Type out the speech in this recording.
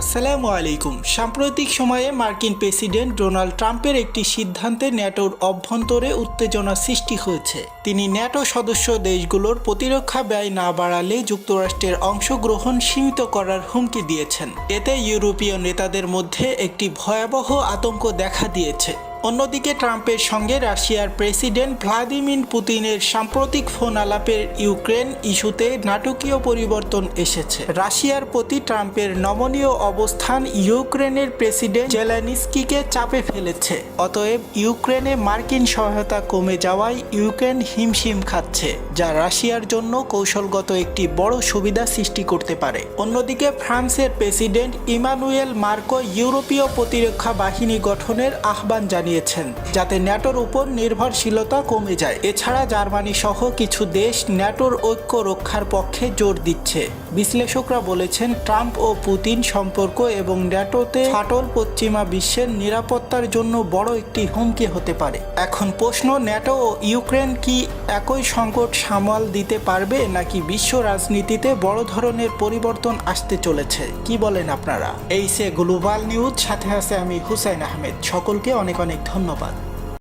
আসসালামু আলাইকুম। সাম্প্রতিক সময়ে মার্কিন প্রেসিডেন্ট ডোনাল্ড ট্রাম্পের একটি সিদ্ধান্তে ন্যাটোর অভ্যন্তরে উত্তেজনা সৃষ্টি হয়েছে। তিনি ন্যাটো সদস্য দেশগুলোর প্রতিরক্ষা ব্যয় না বাড়ালে যুক্তরাষ্ট্রের অংশগ্রহণ সীমিত করার হুমকি দিয়েছেন। এতে ইউরোপীয় নেতাদের মধ্যে একটি ভয়াবহ আতঙ্ক দেখা দিয়েছে। অন্যদিকে ট্রাম্পের সঙ্গে রাশিয়ার প্রেসিডেন্ট ভ্লাদিমির পুতিনের সাম্প্রতিক ফোন আলাপের ইউক্রেন ইস্যুতে নাটকীয় পরিবর্তন এসেছে। রাশিয়ার প্রতি ট্রাম্পের নমনীয় অবস্থান ইউক্রেনের প্রেসিডেন্ট জেলানিস্কিকে চাপে ফেলেছে। অতএব ইউক্রেনে মার্কিন সহায়তা কমে যাওয়ায় ইউক্রেন হিমশিম খাচ্ছে, যা রাশিয়ার জন্য কৌশলগত একটি বড় সুবিধা সৃষ্টি করতে পারে। অন্যদিকে ফ্রান্সের প্রেসিডেন্ট ইমানুয়েল মার্কো ইউরোপীয় প্রতিরক্ষা বাহিনী গঠনের আহ্বান জানিয়েছেন, যাতে ন্যাটোর উপর নির্ভরশীলতা কমে যায়। এছাড়া জার্মানি সহ কিছু দেশ ন্যাটোর ঐক্য রক্ষার পক্ষে জোর দিচ্ছে। বিশ্লেষকরা বলেছেন, ট্রাম্প ও পুতিন সম্পর্ক এবং ন্যাটোতে ফাটল পশ্চিমা বিশ্বের নিরাপত্তার জন্য বড় একটি হুমকি হতে পারে। এখন প্রশ্ন, ন্যাটো ও ইউক্রেন কি একই সংকট সামাল দিতে পারবে নাকি বিশ্ব রাজনীতিতে বড় ধরনের পরিবর্তন আসতে চলেছে? কি বলেন আপনারা? এই সে গ্লোবাল নিউজ, সাথে আছে আমি হুসাইন আহমেদ। সকলকে অনেক অনেক ধন্যবাদ।